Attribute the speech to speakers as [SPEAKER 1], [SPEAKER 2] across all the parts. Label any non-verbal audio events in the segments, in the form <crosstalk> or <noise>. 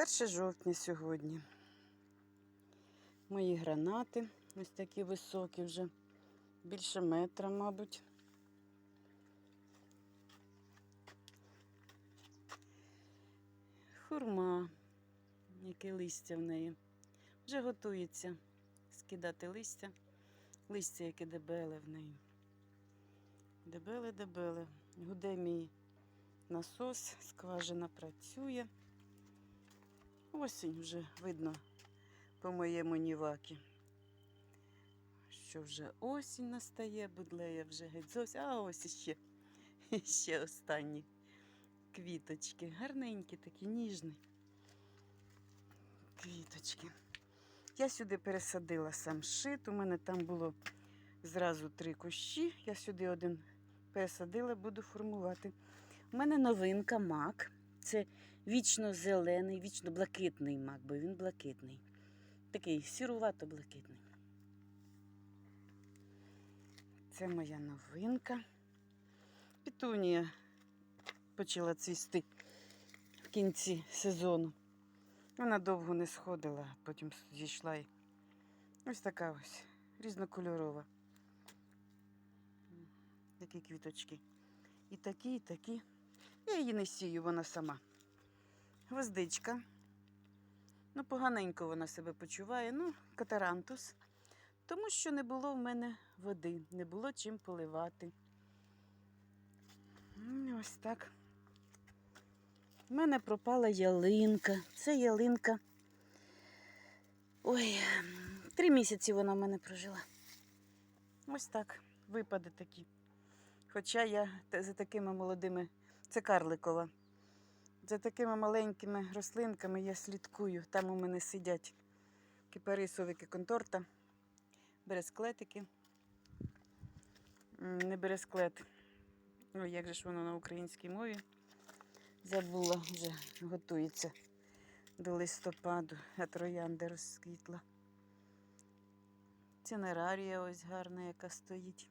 [SPEAKER 1] 1 жовтня сьогодні. Мої гранати ось такі високі вже, більше метра, мабуть. Хурма, яке листя в неї. Вже готується скидати листя. Листя, яке дебеле в неї. Дебеле, дебеле. Гуде мій насос, скважина працює. Осінь вже видно по моєму нівакі. Що вже осінь настає, будлея вже геть зовсім. А ось іще, <laughs> ще останні квіточки. Гарненькі такі, ніжні. Квіточки. Я сюди пересадила сам шит. У мене там було зразу три кущі. Я сюди один пересадила, буду формувати. У мене новинка мак. Це вічно зелений, вічно блакитний мак, бо він блакитний. Такий сірувато-блакитний. Це моя новинка. Петунія почала цвісти в кінці сезону. Вона довго не сходила, а потім зійшла і ось така ось різнокольорова. Такі квіточки. І такі, і такі. Я її не сію, вона сама. Гвоздичка. Ну, поганенько вона себе почуває. Ну, катарантус. Тому що не було в мене води, не було чим поливати. Ось так. У мене пропала ялинка. Це ялинка. Ой, три місяці вона в мене прожила. Ось так, випади такі. Хоча я за такими молодими, це карликова. За такими маленькими рослинками я слідкую. Там у мене сидять кипарисовики конторта, бересклетики. Не бересклет. Ой, як же ж воно на українській мові? Забула, вже готується до листопаду, а троянда розквітла. Цинерарія ось гарна, яка стоїть.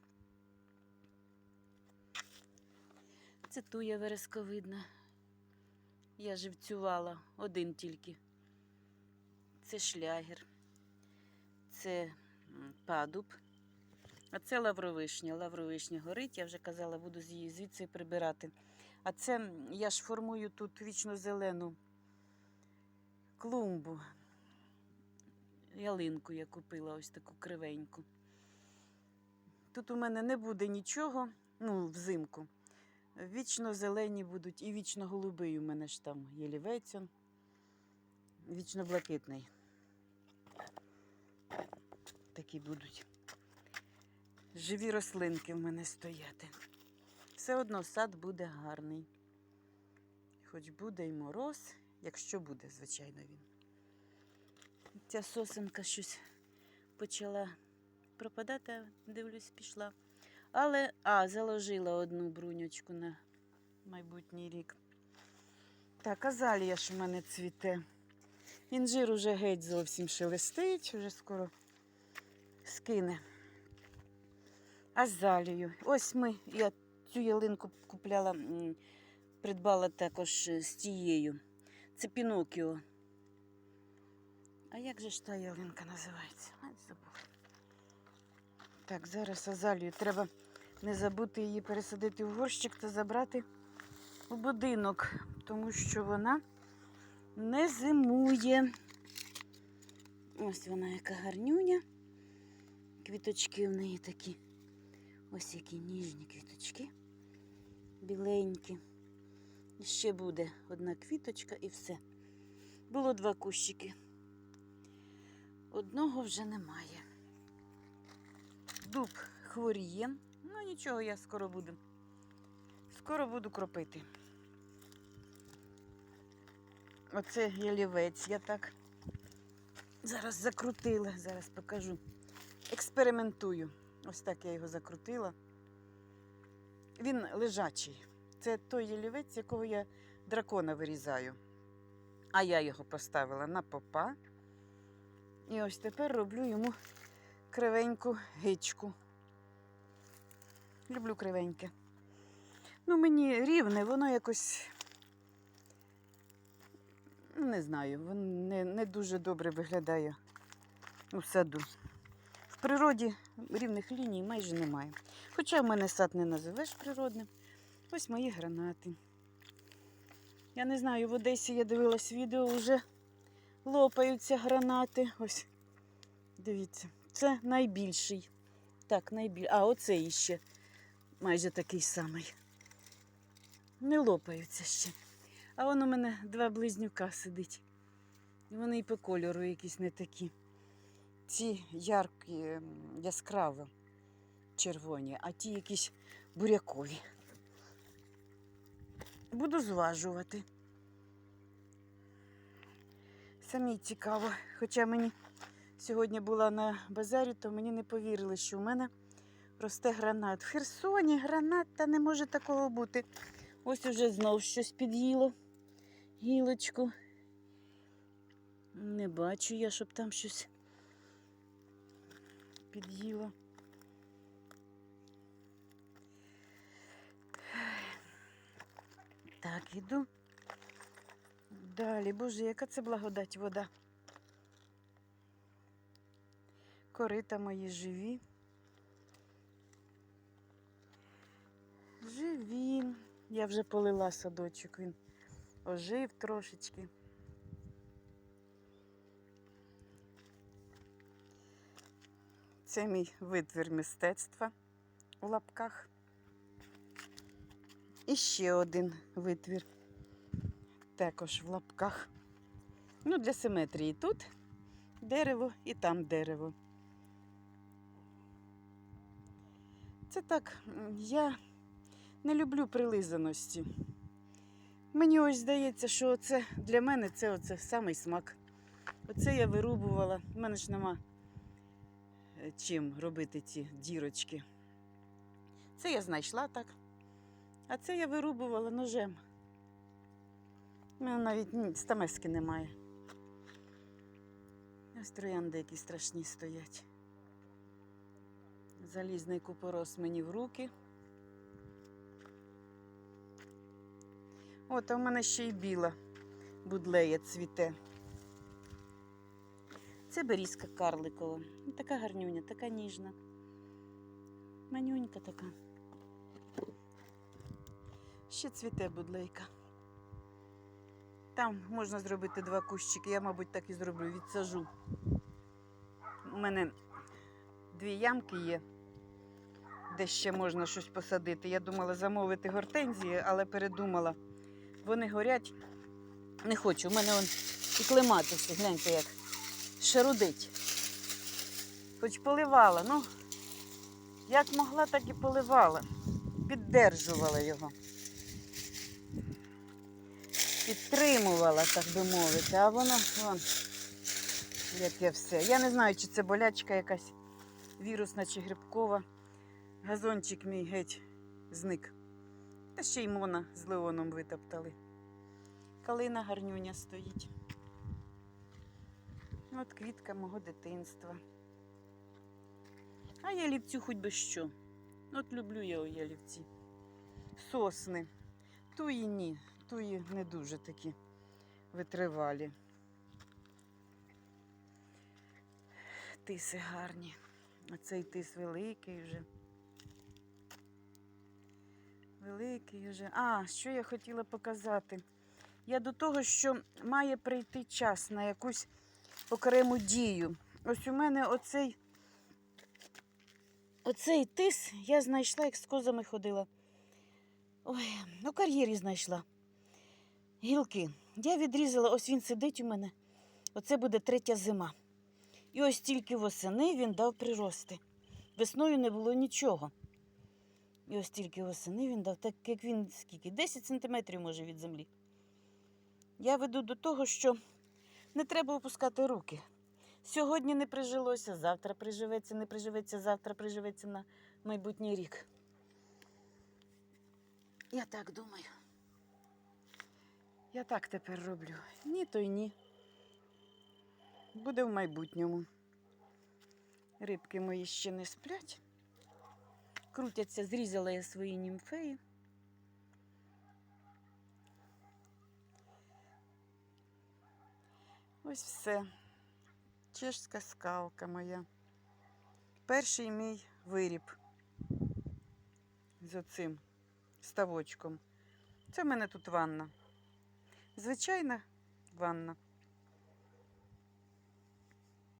[SPEAKER 1] Це туя вересковидна. Я живцювала один тільки. Це шлягер, це падуб, а це лавровишня. Лавровишня горить, я вже казала, буду з її звідси прибирати. А це я ж формую тут вічно зелену клумбу. Ялинку я купила ось таку кривеньку. Тут у мене не буде нічого, ну, взимку. Вічно зелені будуть і вічно голубий у мене ж там єлівець, вічно блакитний. Такі будуть. Живі рослинки в мене стояти. Все одно сад буде гарний. Хоч буде і мороз, якщо буде, звичайно, він. Ця сосенка щось почала пропадати, дивлюсь, пішла. Але, а, заложила одну бруньочку на майбутній рік. Так, азалія ж у мене цвіте. Інжир уже геть зовсім шелестить, вже скоро скине. Азалію. Ось ми, я цю ялинку купляла, придбала також е, з тією. Це Пінокіо. А як же ж та ялинка називається? Забула. Так, зараз азалію. Треба не забути її пересадити в горщик та забрати у будинок, тому що вона не зимує. Ось вона яка гарнюня. Квіточки в неї такі. Ось які ніжні квіточки. Біленькі. Ще буде одна квіточка і все. Було два кущики. Одного вже немає. Дуб хворіє. Ну нічого, я скоро буду. Скоро буду кропити. Оце ялівець я так зараз закрутила, зараз покажу. Експериментую. Ось так я його закрутила. Він лежачий. Це той ялівець, якого я дракона вирізаю. А я його поставила на попа. І ось тепер роблю йому кривеньку гичку. Люблю кривеньке. Ну, мені рівне, воно якось Не знаю, він не, не дуже добре виглядає у саду. В природі рівних ліній майже немає. Хоча в мене сад не називеш природним. Ось мої гранати. Я не знаю, в Одесі я дивилась відео, вже лопаються гранати. Ось, дивіться, це найбільший. Так, найбіль... А, оцей іще майже такий самий. Не лопаються ще. А вон у мене два близнюка сидить. І вони і по кольору якісь не такі. Ці яркі, яскраво червоні, а ті якісь бурякові. Буду зважувати. Самі цікаво. Хоча мені сьогодні була на базарі, то мені не повірили, що в мене росте гранат. В Херсоні гранат та не може такого бути. Ось уже знов щось під'їло. Гілочку. Не бачу я, щоб там щось під'їло. Так, іду. Далі, боже, яка це благодать вода. Корита мої живі. Живі. Я вже полила садочок, він ожив трошечки. Це мій витвір мистецтва у лапках. І ще один витвір. Також в лапках. Ну, для симетрії тут дерево і там дерево. Це так, я не люблю прилизаності. Мені ось здається, що це для мене це оце самий смак. Оце я вирубувала. У мене ж нема е, чим робити ці дірочки. Це я знайшла так. А це я вирубувала ножем. У мене навіть стамески немає. Ось троянди які страшні стоять. Залізний купорос мені в руки. От, а в мене ще й біла будлея цвіте. Це берізка карликова. Така гарнюня, така ніжна. Манюнька така. Ще цвіте будлейка. Там можна зробити два кущики. Я, мабуть, так і зроблю, відсажу. У мене дві ямки є, де ще можна щось посадити. Я думала замовити гортензії, але передумала. Вони горять. Не хочу. У мене он і клематиси, гляньте, як шарудить. Хоч поливала, ну, як могла, так і поливала. Піддержувала його. Підтримувала, так би мовити, а воно вон, яке все. Я не знаю, чи це болячка якась вірусна чи грибкова. Газончик мій геть зник. Та ще й мона з леоном витоптали. Калина гарнюня стоїть. От квітка мого дитинства. А ялівцю хоч би що. От люблю я ялівці. Сосни. Туї ні, туї не дуже такі витривалі. Тиси гарні. Оцей тис великий вже. Великий вже. А, що я хотіла показати? Я до того, що має прийти час на якусь окрему дію. Ось у мене оцей, оцей тис я знайшла, як з козами ходила. Ой, у кар'єрі знайшла. Гілки. Я відрізала, ось він сидить у мене. Оце буде третя зима. І ось тільки восени він дав прирости. Весною не було нічого. І ось тільки восени він дав, так як він скільки? 10 сантиметрів може від землі. Я веду до того, що не треба опускати руки. Сьогодні не прижилося, завтра приживеться, не приживеться, завтра приживеться на майбутній рік. Я так думаю. Я так тепер роблю. Ні, то й ні. Буде в майбутньому. Рибки мої ще не сплять. Крутяться, зрізала я свої німфеї. Ось все. Чешська скалка моя. Перший мій виріб з оцим ставочком. Це в мене тут ванна. Звичайна ванна.